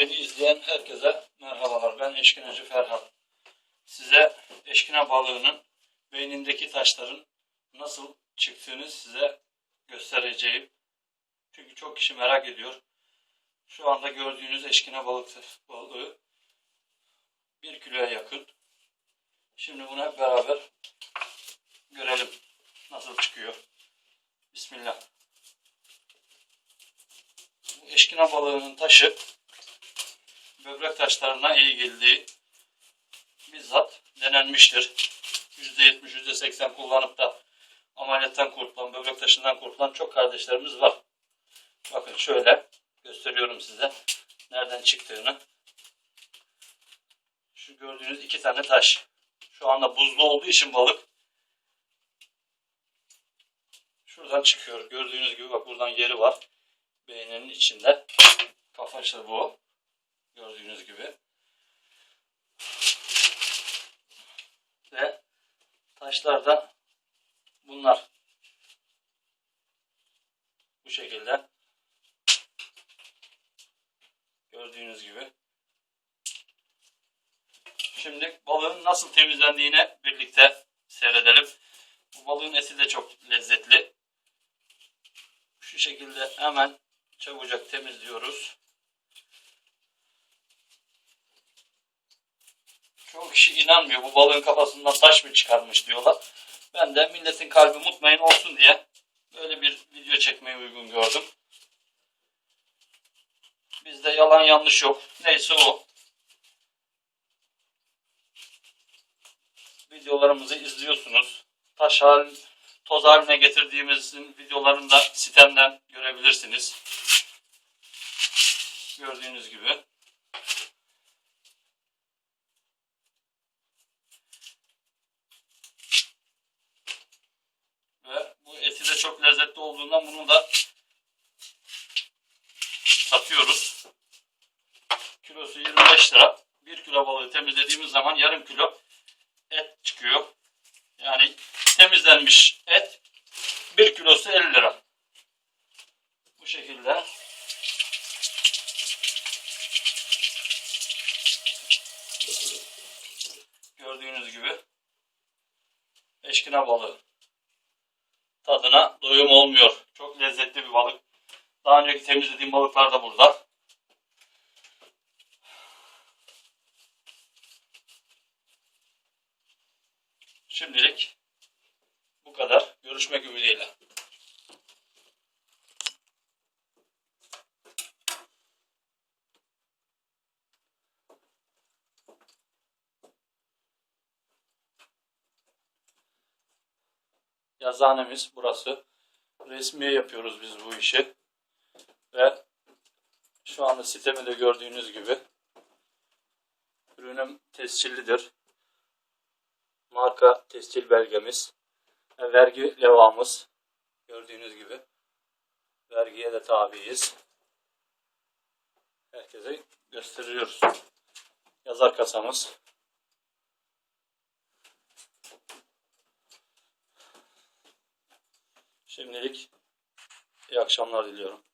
Beni izleyen herkese merhabalar. Ben eşkinacı Ferhat. Size eşkina balığının beynindeki taşların nasıl çıktığını size göstereceğim. Çünkü çok kişi merak ediyor. Şu anda gördüğünüz eşkina balık balığı 1 kiloya yakın. Şimdi bunu hep beraber görelim nasıl çıkıyor. Bismillah. Bu eşkina balığının taşı böbrek taşlarına iyi geldiği bizzat denenmiştir. %70, %80 kullanıp da ameliyattan kurtulan, böbrek taşından kurtulan çok kardeşlerimiz var. Bakın şöyle gösteriyorum size nereden çıktığını. Şu gördüğünüz iki tane taş. Şu anda buzlu olduğu için balık şuradan çıkıyor. Gördüğünüz gibi bak buradan yeri var. Beyninin içinde. Kafaşı bu. Gördüğünüz gibi. Ve taşlar da bunlar. Bu şekilde. Gördüğünüz gibi. Şimdi balığın nasıl temizlendiğine birlikte seyredelim. Bu balığın eti de çok lezzetli. Şu şekilde hemen çabucak temizliyoruz. Çoğu kişi inanmıyor bu balığın kafasından taş mı çıkarmış diyorlar. Ben de milletin kalbi mutmain olsun diye böyle bir video çekmeyi uygun gördüm. Bizde yalan yanlış yok. Neyse o. Videolarımızı izliyorsunuz. Taş hal, toz haline getirdiğimizin videolarını da sitemden görebilirsiniz. Gördüğünüz gibi. Ve bu eti de lezzetli olduğundan bunu da satıyoruz. Kilosu 25 lira. 1 kilo balığı temizlediğimiz zaman yarım kilo et çıkıyor. Yani temizlenmiş et 1 kilosu 50 lira. Bu şekilde. Gördüğünüz gibi eşkina balığı. Tadına doyum olmuyor. Çok lezzetli bir balık. Daha önceki temizlediğim balıklar da burada. Şimdilik bu kadar. Görüşmek ümidiyle. Yazıhanemiz burası. Resmiye yapıyoruz biz bu işi. Ve şu anda sitemde gördüğünüz gibi ürünüm tescillidir. Marka tescil belgemiz. ve Vergi levhamız. Gördüğünüz gibi. Vergiye de tabiiz. Herkese gösteriyoruz. Yazar kasamız. Şimdilik iyi akşamlar diliyorum.